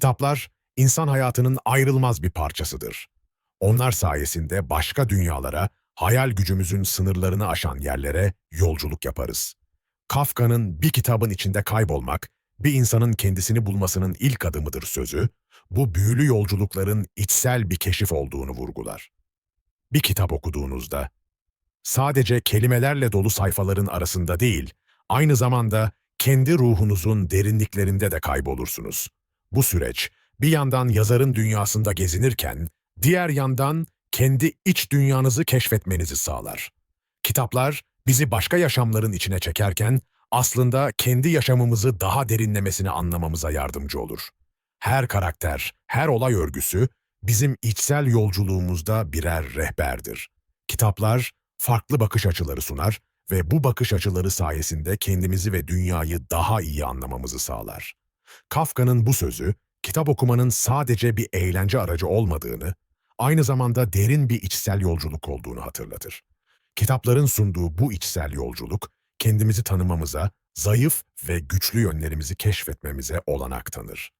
Kitaplar, insan hayatının ayrılmaz bir parçasıdır. Onlar sayesinde başka dünyalara, hayal gücümüzün sınırlarını aşan yerlere yolculuk yaparız. Kafka'nın bir kitabın içinde kaybolmak, bir insanın kendisini bulmasının ilk adımıdır sözü, bu büyülü yolculukların içsel bir keşif olduğunu vurgular. Bir kitap okuduğunuzda, sadece kelimelerle dolu sayfaların arasında değil, aynı zamanda kendi ruhunuzun derinliklerinde de kaybolursunuz. Bu süreç, bir yandan yazarın dünyasında gezinirken, diğer yandan kendi iç dünyanızı keşfetmenizi sağlar. Kitaplar, bizi başka yaşamların içine çekerken, aslında kendi yaşamımızı daha derinlemesine anlamamıza yardımcı olur. Her karakter, her olay örgüsü bizim içsel yolculuğumuzda birer rehberdir. Kitaplar farklı bakış açıları sunar ve bu bakış açıları sayesinde kendimizi ve dünyayı daha iyi anlamamızı sağlar. Kafka'nın bu sözü, kitap okumanın sadece bir eğlence aracı olmadığını, aynı zamanda derin bir içsel yolculuk olduğunu hatırlatır. Kitapların sunduğu bu içsel yolculuk, kendimizi tanımamıza, zayıf ve güçlü yönlerimizi keşfetmemize olanak tanır.